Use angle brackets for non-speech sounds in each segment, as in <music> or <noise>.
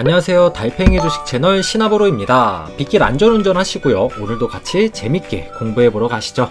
안녕하세요. 달팽이 주식 채널 시나보로입니다. 빗길 안전운전 하시고요. 오늘도 같이 재밌게 공부해보러 가시죠.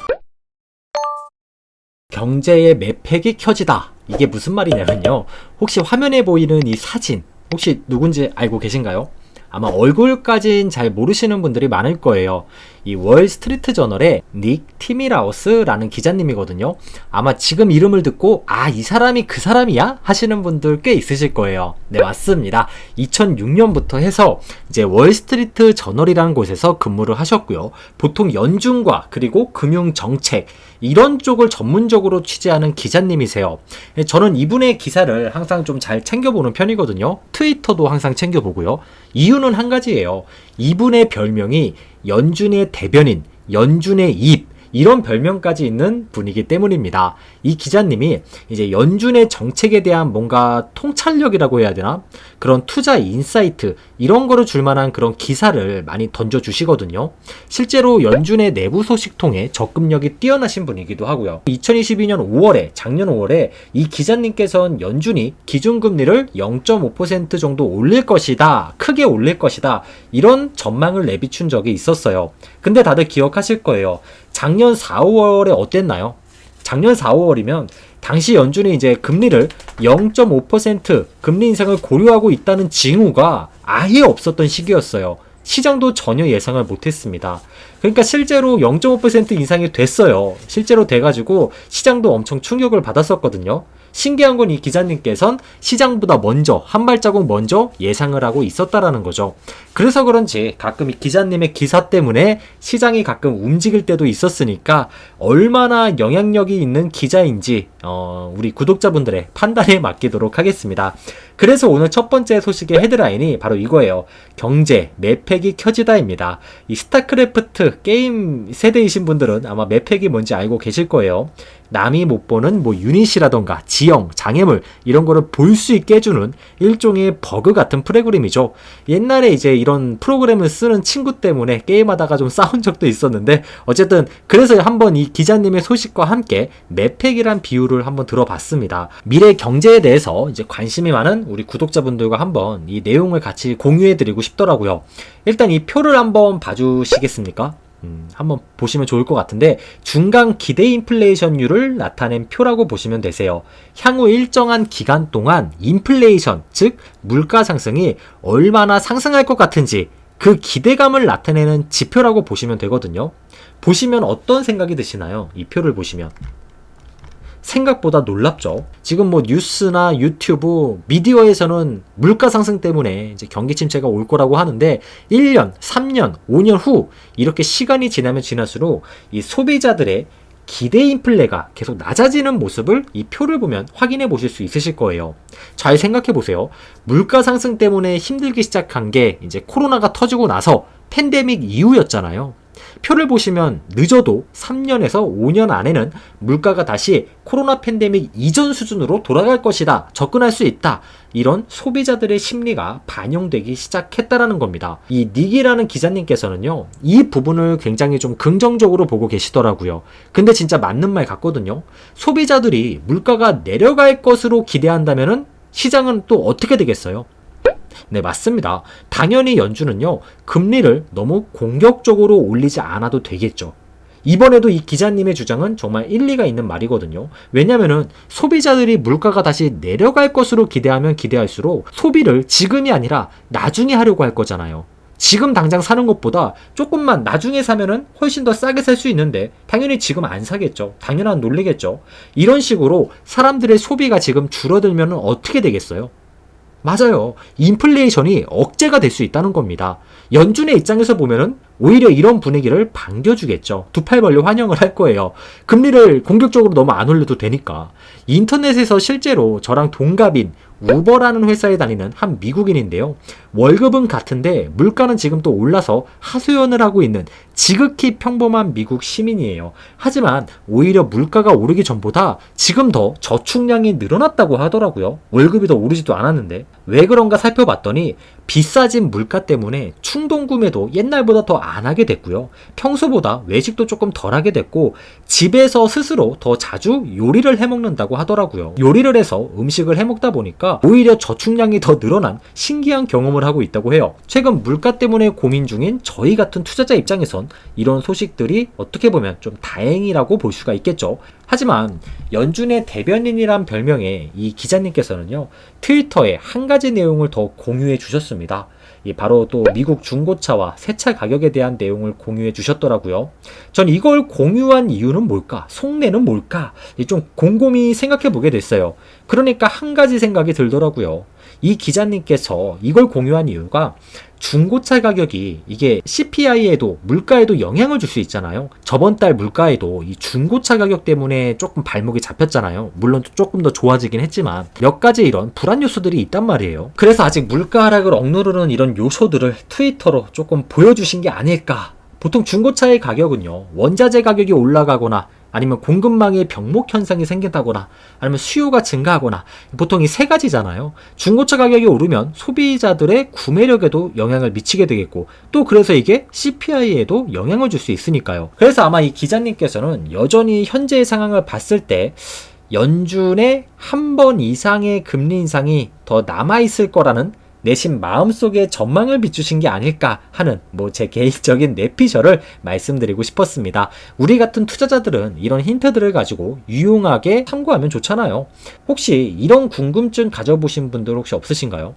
경제의 매팩이 켜지다. 이게 무슨 말이냐면요. 혹시 화면에 보이는 이 사진, 혹시 누군지 알고 계신가요? 아마 얼굴까진 잘 모르시는 분들이 많을 거예요. 이 월스트리트 저널의 닉 티미라우스라는 기자님이거든요. 아마 지금 이름을 듣고 아, 이 사람이 그 사람이야? 하시는 분들 꽤 있으실 거예요. 네, 맞습니다. 2006년부터 해서 이제 월스트리트 저널이라는 곳에서 근무를 하셨고요. 보통 연중과 그리고 금융 정책 이런 쪽을 전문적으로 취재하는 기자님이세요. 저는 이분의 기사를 항상 좀 잘 챙겨보는 편이거든요. 트위터도 항상 챙겨보고요. 이유는 한 가지예요. 이분의 별명이 연준의 대변인, 연준의 입, 이런 별명까지 있는 분이기 때문입니다. 이 기자님이 이제 연준의 정책에 대한 뭔가 통찰력이라고 해야 되나? 그런 투자 인사이트, 이런 거를 줄 만한 그런 기사를 많이 던져 주시거든요. 실제로 연준의 내부 소식 통해 접근력이 뛰어나신 분이기도 하고요. 2022년 5월에, 작년 5월에 이 기자님께서는 연준이 기준금리를 0.5% 정도 올릴 것이다. 크게 올릴 것이다. 이런 전망을 내비춘 적이 있었어요. 근데 다들 기억하실 거예요. 작년 4, 5월에 어땠나요? 작년 4, 5월이면 당시 연준이 이제 금리를 0.5% 금리 인상을 고려하고 있다는 징후가 아예 없었던 시기였어요. 시장도 전혀 예상을 못했습니다. 그러니까 실제로 0.5% 인상이 됐어요. 실제로 돼가지고 시장도 엄청 충격을 받았었거든요. 신기한 건 이 기자님께선 시장보다 먼저 한 발자국 먼저 예상을 하고 있었다라는 거죠. 그래서 그런지 가끔 이 기자님의 기사 때문에 시장이 가끔 움직일 때도 있었으니까 얼마나 영향력이 있는 기자인지 어, 우리 구독자분들의 판단에 맡기도록 하겠습니다. 그래서 오늘 첫 번째 소식의 헤드라인이 바로 이거예요. 경제 매팩이 켜지다입니다. 이 스타크래프트 게임 세대이신 분들은 아마 매팩이 뭔지 알고 계실 거예요. 남이 못 보는 뭐 유닛이라던가 지형, 장애물 이런 거를 볼 수 있게 해주는 일종의 버그 같은 프로그램이죠. 옛날에 이제 이런 프로그램을 쓰는 친구 때문에 게임하다가 좀 싸운 적도 있었는데 어쨌든 그래서 한번 이 기자님의 소식과 함께 매팩이란 비유 를 한번 들어봤습니다. 미래 경제에 대해서 이제 관심이 많은 우리 구독자분들과 한번 이 내용을 같이 공유해드리고 싶더라고요. 일단 이 표를 한번 봐주시겠습니까? 음, 한번 보시면 좋을 것 같은데 중간 기대 인플레이션율을 나타낸 표라고 보시면 되세요. 향후 일정한 기간 동안 인플레이션, 즉 물가 상승이 얼마나 상승할 것 같은지 그 기대감을 나타내는 지표라고 보시면 되거든요. 보시면 어떤 생각이 드시나요? 이 표를 보시면. 생각보다 놀랍죠. 지금 뭐 뉴스나 유튜브, 미디어에서는 물가 상승 때문에 이제 경기 침체가 올 거라고 하는데 1년, 3년, 5년 후 이렇게 시간이 지나면 지날수록 이 소비자들의 기대 인플레가 계속 낮아지는 모습을 이 표를 보면 확인해 보실 수 있으실 거예요. 잘 생각해 보세요. 물가 상승 때문에 힘들기 시작한 게 이제 코로나가 터지고 나서 팬데믹 이후였잖아요. 표를 보시면 늦어도 3년에서 5년 안에는 물가가 다시 코로나 팬데믹 이전 수준으로 돌아갈 것이다. 접근할 수 있다. 이런 소비자들의 심리가 반영되기 시작했다라는 겁니다. 이 닉이라는 기자님께서는요, 이 부분을 굉장히 좀 긍정적으로 보고 계시더라고요. 근데 진짜 맞는 말 같거든요. 소비자들이 물가가 내려갈 것으로 기대한다면은 시장은 또 어떻게 되겠어요? 네, 맞습니다. 당연히 연준은요, 금리를 너무 공격적으로 올리지 않아도 되겠죠. 이번에도 이 기자님의 주장은 정말 일리가 있는 말이거든요. 왜냐면은 소비자들이 물가가 다시 내려갈 것으로 기대하면 기대할수록 소비를 지금이 아니라 나중에 하려고 할 거잖아요. 지금 당장 사는 것보다 조금만 나중에 사면은 훨씬 더 싸게 살 수 있는데 당연히 지금 안 사겠죠. 당연한 논리겠죠. 이런 식으로 사람들의 소비가 지금 줄어들면 어떻게 되겠어요? 맞아요. 인플레이션이 억제가 될 수 있다는 겁니다. 연준의 입장에서 보면은 오히려 이런 분위기를 반겨주겠죠. 두 팔 벌려 환영을 할 거예요. 금리를 공격적으로 너무 안 올려도 되니까. 인터넷에서 실제로 저랑 동갑인 우버라는 회사에 다니는 한 미국인인데요. 월급은 같은데 물가는 지금 또 올라서 하소연을 하고 있는 지극히 평범한 미국 시민이에요. 하지만 오히려 물가가 오르기 전보다 지금 더 저축량이 늘어났다고 하더라고요. 월급이 더 오르지도 않았는데. 왜 그런가 살펴봤더니 비싸진 물가 때문에 충동 구매도 옛날보다 더 안 하게 됐고요. 평소보다 외식도 조금 덜 하게 됐고 집에서 스스로 더 자주 요리를 해 먹는다고 하더라고요. 요리를 해서 음식을 해 먹다 보니까 오히려 저축량이 더 늘어난 신기한 경험을 하고 있다고 해요. 최근 물가 때문에 고민 중인 저희 같은 투자자 입장에선 이런 소식들이 어떻게 보면 좀 다행이라고 볼 수가 있겠죠. 하지만 연준의 대변인이란 별명의 이 기자님께서는요 트위터에 한 가지 내용을 더 공유해 주셨습니다. 이 바로 또 미국 중고차와 새차 가격에 대한 내용을 공유해 주셨더라고요. 전 이걸 공유한 이유는 뭘까? 속내는 뭘까? 좀 곰곰이 생각해 보게 됐어요. 그러니까 한 가지 생각이 들더라고요. 이 기자님께서 이걸 공유한 이유가 중고차 가격이 이게 CPI에도 물가에도 영향을 줄 수 있잖아요. 저번 달 물가에도 이 중고차 가격 때문에 조금 발목이 잡혔잖아요. 물론 조금 더 좋아지긴 했지만 몇 가지 이런 불안 요소들이 있단 말이에요. 그래서 아직 물가 하락을 억누르는 이런 요소들을 트위터로 조금 보여주신 게 아닐까. 보통 중고차의 가격은요, 원자재 가격이 올라가거나 아니면 공급망에 병목 현상이 생긴다거나 아니면 수요가 증가하거나 보통 이 세 가지잖아요. 중고차 가격이 오르면 소비자들의 구매력에도 영향을 미치게 되겠고 또 그래서 이게 CPI에도 영향을 줄 수 있으니까요. 그래서 아마 이 기자님께서는 여전히 현재의 상황을 봤을 때 연준의 한 번 이상의 금리 인상이 더 남아 있을 거라는 내심 마음속에 전망을 비추신 게 아닐까 하는 뭐 제 개인적인 내피셜을 말씀드리고 싶었습니다. 우리 같은 투자자들은 이런 힌트들을 가지고 유용하게 참고하면 좋잖아요. 혹시 이런 궁금증 가져보신 분들 혹시 없으신가요?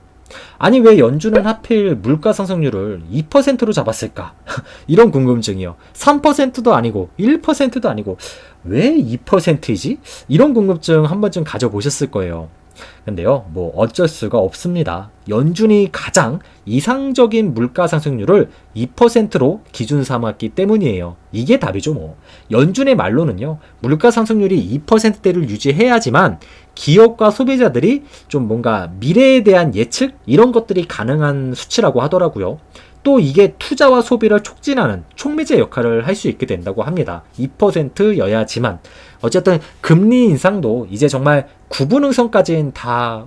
아니 왜 연준은 하필 물가 상승률을 2%로 잡았을까? <laughs> 이런 궁금증이요. 3%도 아니고 1%도 아니고 왜 2%이지? 이런 궁금증 한 번쯤 가져보셨을 거예요. 근데요, 뭐 어쩔 수가 없습니다. 연준이 가장 이상적인 물가 상승률을 2%로 기준 삼았기 때문이에요. 이게 답이죠, 뭐. 연준의 말로는요, 물가 상승률이 2%대를 유지해야지만 기업과 소비자들이 좀 뭔가 미래에 대한 예측? 이런 것들이 가능한 수치라고 하더라고요. 또 이게 투자와 소비를 촉진하는 촉매제 역할을 할 수 있게 된다고 합니다. 2%여야지만 어쨌든 금리 인상도 이제 정말 구분 응선까지는 다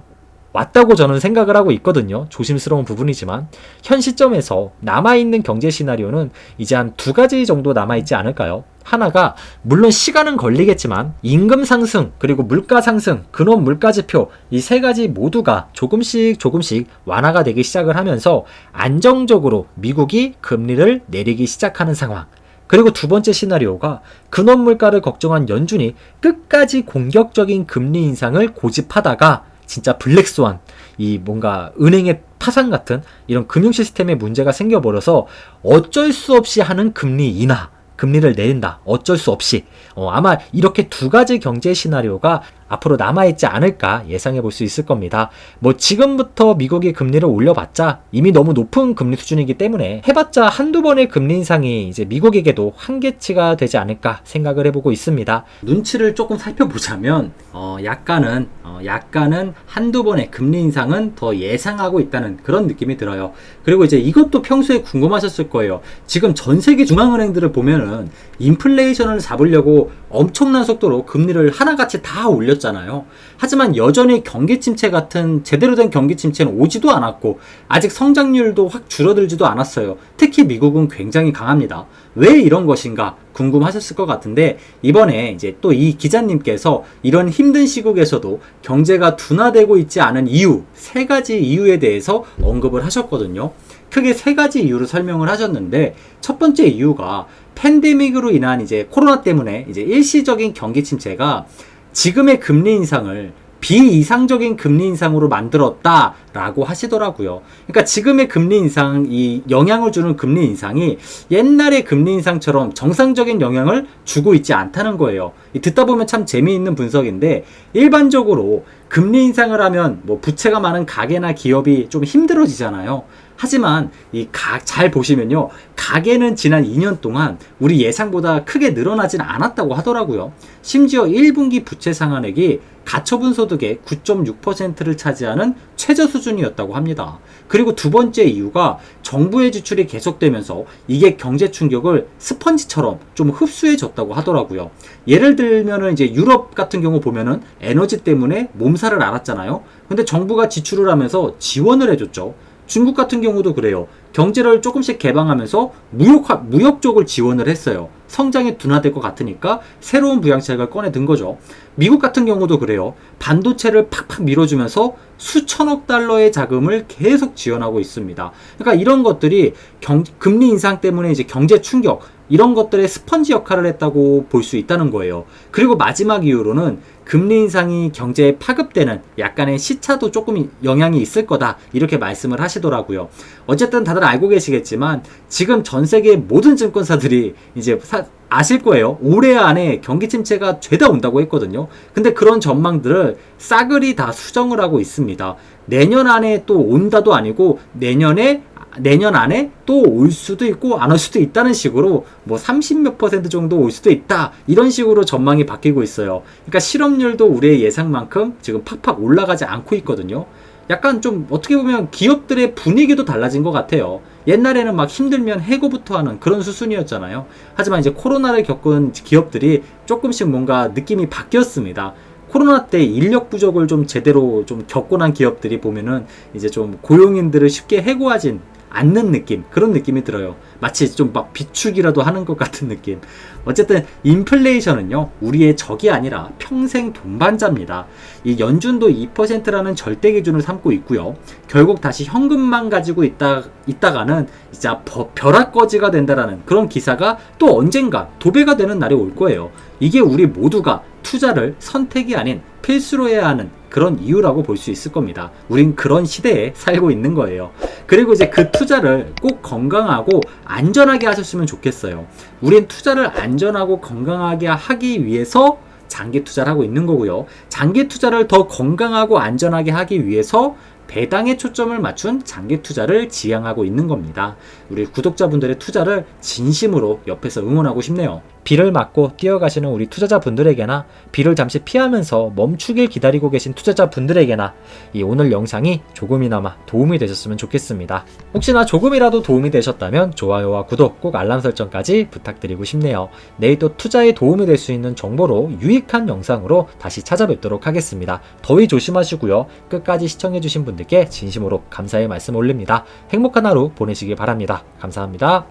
왔다고 저는 생각을 하고 있거든요. 조심스러운 부분이지만 현 시점에서 남아 있는 경제 시나리오는 이제 한 두 가지 정도 남아 있지 않을까요? 하나가 물론 시간은 걸리겠지만 임금 상승 그리고 물가 상승 근원 물가 지표 이 세 가지 모두가 조금씩 조금씩 완화가 되기 시작을 하면서 안정적으로 미국이 금리를 내리기 시작하는 상황 그리고 두 번째 시나리오가 근원 물가를 걱정한 연준이 끝까지 공격적인 금리 인상을 고집하다가 진짜 블랙스완 이 뭔가 은행의 파산 같은 이런 금융 시스템에 문제가 생겨버려서 어쩔 수 없이 하는 금리 인하 금리를 내린다. 어쩔 수 없이. 어, 아마 이렇게 두 가지 경제 시나리오가 앞으로 남아있지 않을까 예상해 볼 수 있을 겁니다. 뭐 지금부터 미국이 금리를 올려봤자 이미 너무 높은 금리 수준이기 때문에 해봤자 한두 번의 금리 인상이 이제 미국에게도 한계치가 되지 않을까 생각을 해보고 있습니다. 눈치를 조금 살펴보자면 어, 약간은 어, 약간은 한두 번의 금리 인상은 더 예상하고 있다는 그런 느낌이 들어요. 그리고 이제 이것도 평소에 궁금하셨을 거예요. 지금 전 세계 중앙은행들을 보면은 인플레이션을 잡으려고 엄청난 속도로 금리를 하나같이 다 올 렸잖아요. 하지만 여전히 경기 침체 같은 제대로 된 경기 침체는 오지도 않았고 아직 성장률도 확 줄어들지도 않았어요. 특히 미국은 굉장히 강합니다. 왜 이런 것인가 궁금하셨을 것 같은데 이번에 이제 또 이 기자님께서 이런 힘든 시국에서도 경제가 둔화되고 있지 않은 이유 세 가지 이유에 대해서 언급을 하셨거든요. 크게 세 가지 이유를 설명을 하셨는데 첫 번째 이유가 팬데믹으로 인한 이제 코로나 때문에 이제 일시적인 경기 침체가 지금의 금리 인상을 비이상적인 금리 인상으로 만들었다라고 하시더라고요. 그러니까 지금의 금리 인상, 이 영향을 주는 금리 인상이 옛날의 금리 인상처럼 정상적인 영향을 주고 있지 않다는 거예요. 듣다 보면 참 재미있는 분석인데 일반적으로 금리 인상을 하면 뭐 부채가 많은 가게나 기업이 좀 힘들어지잖아요. 하지만 이잘 보시면요. 가계는 지난 2년 동안 우리 예상보다 크게 늘어나진 않았다고 하더라고요. 심지어 1분기 부채 상환액이 가처분 소득의 9.6%를 차지하는 최저 수준이었다고 합니다. 그리고 두 번째 이유가 정부의 지출이 계속되면서 이게 경제 충격을 스펀지처럼 좀 흡수해 줬다고 하더라고요. 예를 들면은 이제 유럽 같은 경우 보면은 에너지 때문에 몸살을 앓았잖아요. 근데 정부가 지출을 하면서 지원을 해줬죠. 중국 같은 경우도 그래요. 경제를 조금씩 개방하면서 무역 무역 쪽을 지원을 했어요. 성장이 둔화될 것 같으니까 새로운 부양책을 꺼내 든 거죠. 미국 같은 경우도 그래요. 반도체를 팍팍 밀어주면서 수천억 달러의 자금을 계속 지원하고 있습니다. 그러니까 이런 것들이 경, 금리 인상 때문에 이제 경제 충격 이런 것들의 스펀지 역할을 했다고 볼 수 있다는 거예요. 그리고 마지막 이유로는 금리 인상이 경제에 파급되는 약간의 시차도 조금 영향이 있을 거다 이렇게 말씀을 하시더라고요. 어쨌든 다들 알고 계시겠지만 지금 전 세계 모든 증권사들이 이제 사- 아실 거예요. 올해 안에 경기 침체가 죄다 온다고 했거든요. 근데 그런 전망들을 싸그리 다 수정을 하고 있습니다. 내년 안에 또 온다도 아니고 내년에 내년 안에 또 올 수도 있고 안 올 수도 있다는 식으로 뭐 30 몇 퍼센트 정도 올 수도 있다 이런 식으로 전망이 바뀌고 있어요. 그러니까 실업률도 우리의 예상만큼 지금 팍팍 올라가지 않고 있거든요. 약간 좀 어떻게 보면 기업들의 분위기도 달라진 것 같아요. 옛날에는 막 힘들면 해고부터 하는 그런 수순이었잖아요. 하지만 이제 코로나를 겪은 기업들이 조금씩 뭔가 느낌이 바뀌었습니다. 코로나 때 인력 부족을 좀 제대로 좀 겪고 난 기업들이 보면은 이제 좀 고용인들을 쉽게 해고하진 않는 느낌 그런 느낌이 들어요 마치 좀 막 비축이라도 하는 것 같은 느낌. 어쨌든 인플레이션은요 우리의 적이 아니라 평생 동반자입니다. 이 연준도 2%라는 절대 기준을 삼고 있고요. 결국 다시 현금만 가지고 있다 있다가는 버- 벼락거지가 된다라는 그런 기사가 또 언젠가 도배가 되는 날이 올 거예요. 이게 우리 모두가 투자를 선택이 아닌 필수로 해야 하는 그런 이유라고 볼 수 있을 겁니다. 우린 그런 시대에 살고 있는 거예요. 그리고 이제 그 투자를 꼭 건강하고 안전하게 하셨으면 좋겠어요. 우린 투자를 안전하고 건강하게 하기 위해서 장기 투자를 하고 있는 거고요. 장기 투자를 더 건강하고 안전하게 하기 위해서 배당에 초점을 맞춘 장기 투자를 지향하고 있는 겁니다. 우리 구독자분들의 투자를 진심으로 옆에서 응원하고 싶네요. 비를 맞고 뛰어가시는 우리 투자자분들에게나 비를 잠시 피하면서 멈추길 기다리고 계신 투자자분들에게나 이 오늘 영상이 조금이나마 도움이 되셨으면 좋겠습니다. 혹시나 조금이라도 도움이 되셨다면 좋아요와 구독 꼭 알람 설정까지 부탁드리고 싶네요. 내일 또 투자에 도움이 될 수 있는 정보로 유익한 영상으로 다시 찾아뵙도록 하겠습니다. 더위 조심하시고요. 끝까지 시청해주신 여러분들께 진심으로 감사의 말씀 올립니다. 행복한 하루 보내시길 바랍니다. 감사합니다.